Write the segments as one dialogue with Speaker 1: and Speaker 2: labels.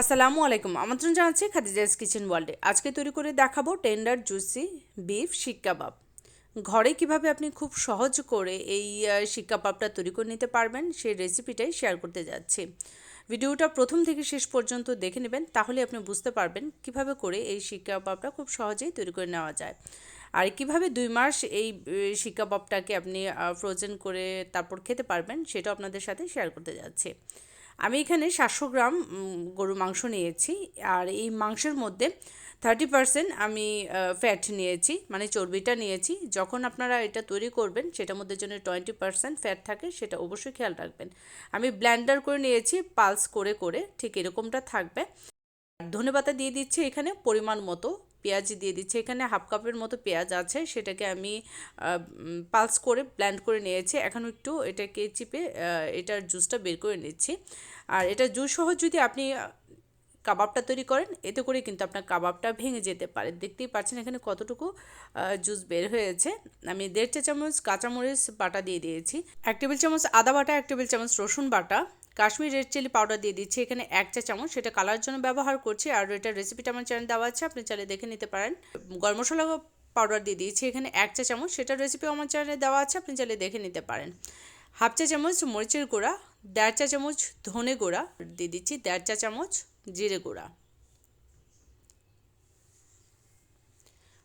Speaker 1: আসসালামু আলাইকুম। আমন্ত্রণ জানাচ্ছি খাদিজাস কিচেন ওয়ার্ল্ডে। আজকে তৈরি করে দেখাবো টেন্ডার, জুসি, বিফ শিক কাবাব ঘরে কীভাবে আপনি খুব সহজ করে এই শিক কাবাবটা তৈরি করে নিতে পারবেন, সেই রেসিপিটাই শেয়ার করতে যাচ্ছি। ভিডিওটা প্রথম থেকে শেষ পর্যন্ত দেখে নেবেন, তাহলে আপনি বুঝতে পারবেন কীভাবে করে এই শিক কাবাবটা খুব সহজেই তৈরি করে নেওয়া যায়। আর কীভাবে দুই মাস এই শিক কাবাবটাকে আপনি ফ্রোজেন করে তারপর খেতে পারবেন সেটা আপনাদের সাথে শেয়ার করতে যাচ্ছি। আমি এখানে সাতশো গ্রাম গরুর মাংস নিয়েছি। আর এই মাংসের মধ্যে থার্টি পারসেন্ট আমি ফ্যাট নিয়েছি মানে চর্বিটা নিয়েছি। যখন আপনারা এটা তৈরি করবেন, সেটার মধ্যে যেন টোয়েন্টি পারসেন্ট ফ্যাট থাকে, সেটা অবশ্যই খেয়াল রাখবেন। আমি ব্ল্যান্ডার করে নিয়েছি পালস করে করে, ঠিক এরকমটা থাকবে। ধনেপাতা দিয়ে দিচ্ছি এখানে পরিমাণ মতো। পেঁয়াজ দিয়ে দিচ্ছি। এখানে হাফ কাপের মতো পেঁয়াজ আছে, সেটাকে আমি পালস করে ব্ল্যান্ড করে নিয়েছি। এখন একটু এটাকে চিপে এটার জুসটা বের করে নিচ্ছি। আর এটা জুস সহ যদি আপনি কাবাবটা তৈরি করেন, এতে করে কিন্তু আপনার কাবাবটা ভেঙে যেতে পারে। দেখতেই পাচ্ছেন এখানে কতটুকু জুস বের হয়েছে। আমি দেড় চা চামচ কাঁচামরিচ বাটা দিয়ে দিয়েছি। এক টেবিল চামচ আদা বাটা, এক টেবিল চামচ রসুন বাটা। কাশ্মীর রেড চিলি পাউডার দিয়ে দিচ্ছি। এখানে এক চা চামচ, সেটা কালার জন্য ব্যবহার করছি। আর এটার রেসিপিটা আমার চ্যানেল দেওয়া আছে, আপনি চাইলে দেখে নিতে পারেন। গরম মশলা পাউডার দিয়ে দিয়েছি, এখানে এক চা চামচ সেটার রেসিপি আমার চ্যানেলে দেওয়া আছে, আপনি চাইলে দেখে নিতে পারেন। হাফ চা চামচ মরিচের গুঁড়া, দেড় চা চামচ ধনে গুঁড়া, দিয়ে দিচ্ছি দেড় চা চামচ জিরে গুঁড়া।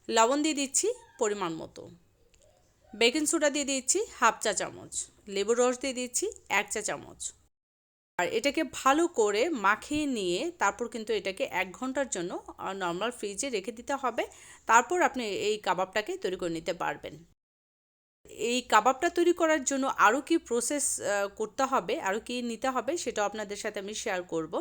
Speaker 1: লবণ দিয়ে দিচ্ছি পরিমাণ মতো। বেকিং সোডা দিয়ে দিচ্ছি হাফ চা চামচ। লেবুর রস দিয়ে দিচ্ছি এক চা চামচ। আর এটাকে ভালো করে মাখিয়ে নিয়ে তারপর কিন্তু এটাকে এক ঘণ্টার জন্য নর্মাল ফ্রিজে রেখে দিতে হবে। তারপর আপনি এই কাবাবটাকে তৈরি করে নিতে পারবেন। এই কাবাবটা তৈরি করার জন্য আরও কি প্রসেস করতে হবে আরও কি নিতে হবে সেটা আপনাদের সাথে আমি শেয়ার করব।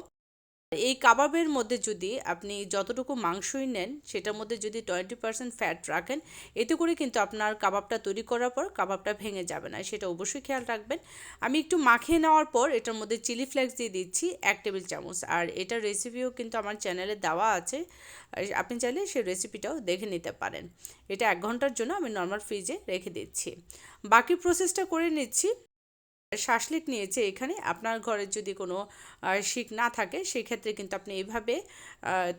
Speaker 1: এই কাবাবের মধ্যে যদি আপনি যতটুকু মাংসই নেন, সেটার মধ্যে যদি টোয়েন্টি পার্সেন্ট ফ্যাট রাখেন, এতে করে কিন্তু আপনার কাবাবটা তৈরি করার পর কাবাবটা ভেঙে যাবে না, সেটা অবশ্যই খেয়াল রাখবেন। আমি একটু মাখিয়ে নেওয়ার পর এটার মধ্যে চিলি ফ্লেক্স দিয়ে দিচ্ছি এক টেবিল চামচ, আর এটার রেসিপিও কিন্তু আমার চ্যানেলে দেওয়া আছে। আপনি চাইলে সেই রেসিপিটাও দেখে নিতে পারেন। এটা এক ঘণ্টার জন্য আমি নর্মাল ফ্রিজে রেখে দিচ্ছি। বাকি প্রসেসটা করে নিচ্ছি। শাসলিক নিয়েছে এখানে। আপনার ঘরে যদি কোনো শিক না থাকে সেই ক্ষেত্রে কিন্তু আপনি এইভাবে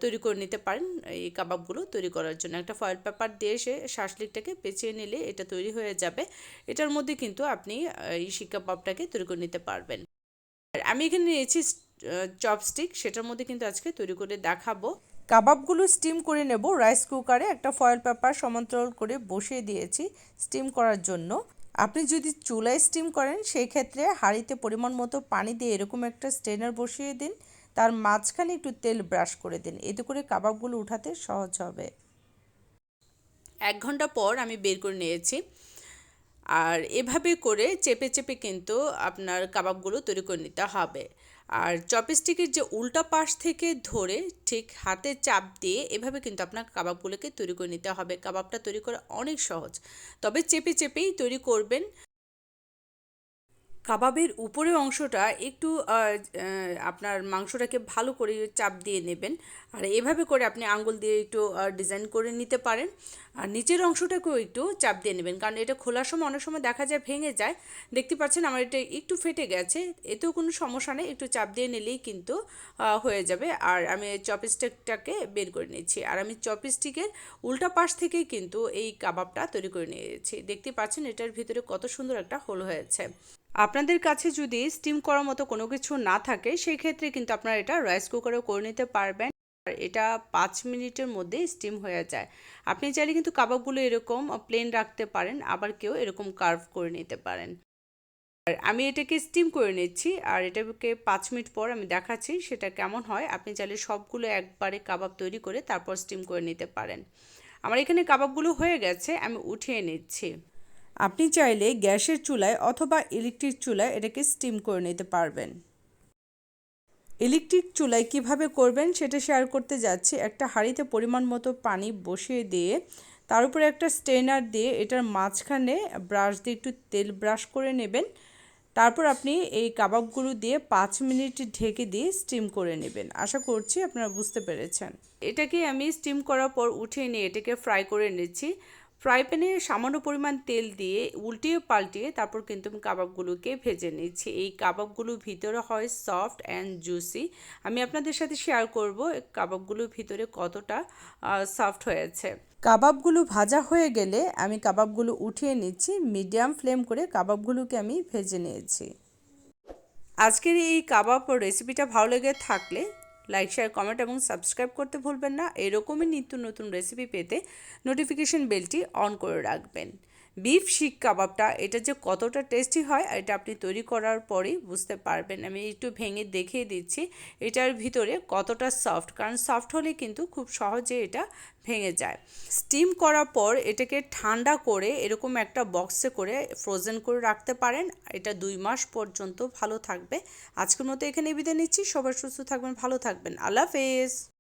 Speaker 1: তৈরি করে নিতে পারেন। এই কাবাবগুলো তৈরি করার জন্য। একটা ফয়েল পেপার দিয়ে সে শাসলিকটাকে পেঁচিয়ে নিলে এটা তৈরি হয়ে যাবে। এটার মধ্যে কিন্তু আপনি এই শিক কাবাবটাকে তৈরি করে নিতে পারবেন। আর আমি এখানে নিয়েছি চপস্টিক সেটার মধ্যে কিন্তু আজকে তৈরি করে দেখাবো। কাবাবগুলো স্টিম করে নেব। রাইস কুকারে একটা ফয়েল পেপার সমান্তরাল করে বসিয়ে দিয়েছি স্টিম করার জন্য। আপনি যদি চুলায় স্টিম করেন, সেই ক্ষেত্রে হাঁড়িতে পরিমাণ মতো পানি দিয়ে এরকম একটা স্ট্রেনার বসিয়ে দিন। তার মাঝখানে একটু তেল ব্রাশ করে দিন। এতে করে কাবাবগুলো উঠাতে সহজ হবে। এক ঘণ্টা পর আমি বের করে নিয়েছি। আর এভাবে করে চেপে চেপে কিন্তু আপনার কাবাবগুলো তৈরি করে নিতে হবে। আর চপস্টিকের যে উল্টা পাশ থেকে ধরে ঠিক হাতে চাপ দিয়ে এভাবে কিন্তু আপনার কাবাবগুলোকে তৈরি করে নিতে হবে। কাবাবটা তৈরি করা অনেক সহজ। তবে চেপে, চেপেই তৈরি করবেন। কাবাবের উপরের অংশটা একটু আপনার মাংসটাকে ভালো করে চাপ দিয়ে নেবেন। আর এভাবে করে আপনি আঙ্গুল দিয়ে একটু ডিজাইন করে নিতে পারেন। আর নিচের অংশটাকেও একটু চাপ দিয়ে নেবেন। কারণ এটা খোলার সময় অনেক সময় দেখা যায় ভেঙে যায়। দেখতে পাচ্ছেন আমার এটা একটু ফেটে গেছে। এতেও কোনো সমস্যা নেই। একটু চাপ দিয়ে নিলেই কিন্তু হয়ে যাবে। আর আমি চপস্টিকটাকে বের করে নিচ্ছি আর আমি চপস্টিকের উল্টা পাশ থেকেই কিন্তু এই কাবাবটা তৈরি করে নিয়েছি। দেখতে পাচ্ছেন এটার ভিতরে কত সুন্দর একটা হোল হয়েছে। আপনাদের কাছে যদি স্টিম করার মতো কোনো কিছু না থাকে, সেই ক্ষেত্রে কিন্তু আপনারা এটা রাইস কুকারেও করে নিতে পারবেন। আর এটা পাঁচ মিনিটের মধ্যে স্টিম হয়ে যায়। আপনি চাইলে কিন্তু কাবাবগুলো এরকম প্লেন রাখতে পারেন, আবার কেউ এরকম কার্ভ করে নিতে পারেন। আর আমি এটাকে স্টিম করে নিচ্ছি, আর এটাকে পাঁচ মিনিট পর আমি দেখাচ্ছি সেটা কেমন হয়। আপনি চাইলে সবগুলো একবারে কাবাব তৈরি করে তারপর স্টিম করে নিতে পারেন। আমার এখানে কাবাবগুলো হয়ে গেছে, আমি উঠিয়ে নিচ্ছি। আপনি চাইলে গ্যাসের চুলায় অথবা ইলেকট্রিক চুলায় এটাকে স্টিম করে নিতে পারবেন। ইলেকট্রিক চুলায় কীভাবে করবেন সেটা শেয়ার করতে যাচ্ছি। একটা হাঁড়িতে পরিমাণ মতো পানি বসিয়ে দিয়ে তার উপরে একটা স্টেনার দিয়ে এটার মাঝখানে ব্রাশ দিয়ে একটু তেল ব্রাশ করে নেবেন। তারপর আপনি এই কাবাবগুলো দিয়ে পাঁচ মিনিট ঢেকে দিয়ে স্টিম করে নেবেন। আশা করছি আপনারা বুঝতে পেরেছেন। এটাকে আমি স্টিম করার পর উঠিয়ে নিয়ে এটাকে ফ্রাই করে নিচ্ছি। ফ্রাই প্যানে সামান্য পরিমাণ তেল দিয়ে উল্টিয়ে পাল্টিয়ে তারপর কিন্তু আমি কাবাবগুলোকে ভেজে নিচ্ছি। এই কাবাবগুলো ভিতরে হয় সফট অ্যান্ড জুসি। আমি আপনাদের সাথে শেয়ার করব কাবাবগুলো ভিতরে কতটা সফট হয়েছে। কাবাবগুলো ভাজা হয়ে গেলে আমি কাবাবগুলো উঠিয়ে নিচ্ছি, মিডিয়াম ফ্লেম করে কাবাবগুলোকে আমি ভেজে নিয়েছি। আজকের এই কাবাব রেসিপিটা ভালো লেগে থাকলে লাইক শেয়ার কমেন্ট এবং সাবস্ক্রাইব করতে ভুলবেন না। এরকমই নিত্য নতুন রেসিপি পেতে নোটিফিকেশন বেলটি অন করে রাখবেন। বিফ শিক কাবাবটা, এটা যে কতটা টেস্টি হয় এটা আপনি তৈরি করার পরেই বুঝতে পারবেন। আমি একটু ভেঙে দেখিয়ে দিচ্ছি এটার ভিতরে কতটা সফট কারণ সফট হলে কিন্তু খুব সহজে এটা ভেঙে যায়। স্টিম করার পর এটাকে ঠান্ডা করে এরকম একটা বক্সে করে ফ্রোজেন করে রাখতে পারেন। এটা দুই মাস পর্যন্ত ভালো থাকবে। আজকের মতো এখানে বিদায় নিচ্ছি। সবাই সুস্থ থাকবেন, ভালো থাকবেন। আল্লাহ হাফেজ।